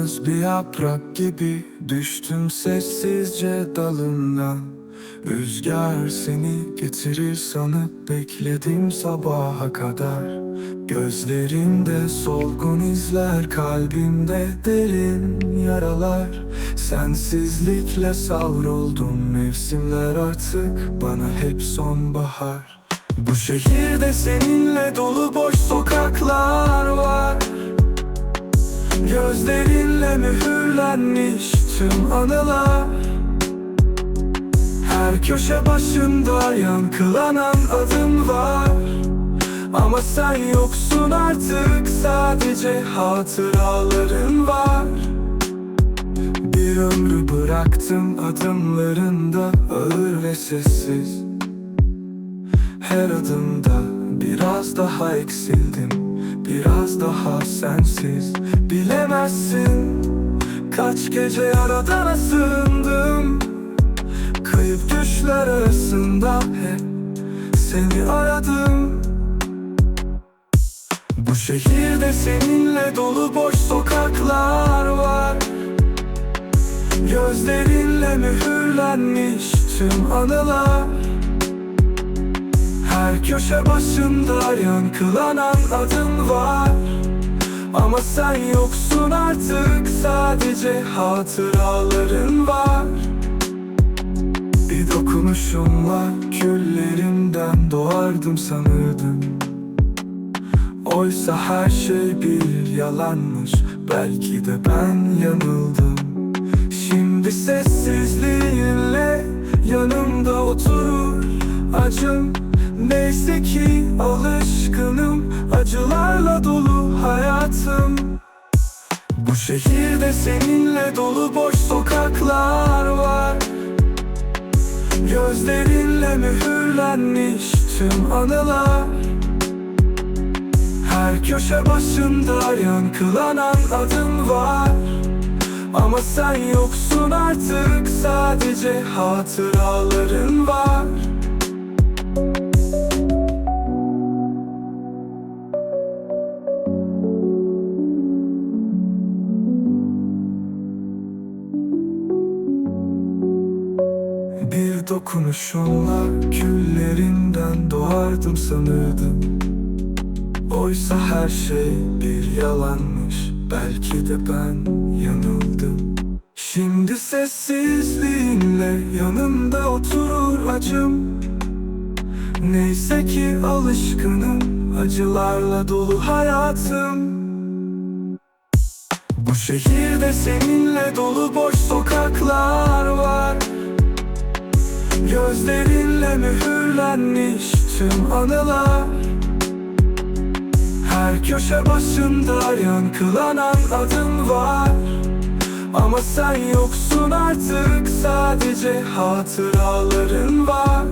Yalnız bir yaprak gibi düştüm sessizce dalından Rüzgar seni getirir sanıp bekledim sabaha kadar. Gözlerinde solgun izler kalbimde derin yaralar. Sensizlikle savruldum mevsimler artık bana hep sonbahar. Bu şehirde seninle dolu boş sokaklar Gözlerinle mühürlenmiş tüm anılar. Her köşe başında yankılanan adım var. Ama sen yoksun artık sadece hatıraların var. Bir ömrü bıraktım adımlarında ağır ve sessiz. Her adımda biraz daha eksildim Biraz daha sensiz. Bilemezsin Kaç gece yaradana sığındım Kayıp düşler arasında hep Seni aradım. Bu şehirde seninle dolu boş sokaklar var. Gözlerinle mühürlenmiş tüm anılar her köşe başında yankılanan adım var. Ama sen yoksun artık sadece hatıraların var. Bir dokunuşunla küllerimden doğardım sanırdım. Oysa her şey bir yalanmış Belki de ben yanıldım. Şimdi sessizliğinle yanımda oturur acım Neyse ki alışkınım acılarla dolu hayatım. Bu şehirde seninle dolu boş sokaklar var. Gözlerinle mühürlenmiş tüm anılar. Her köşe başında yankılanan adım var. Ama sen yoksun artık sadece hatıraların var Bir dokunuşunla küllerinden doğardım sanırdım. Oysa her şey bir yalanmış Belki de ben yanıldım. Şimdi sessizliğinle yanımda oturur acım. Neyse ki alışkınım acılarla dolu hayatım. Bu şehirde seninle dolu boş sokaklar var Gözlerinle mühürlenmiş tüm anılar. Her köşe başında yankılanan adım var. Ama sen yoksun artık sadece hatıraların var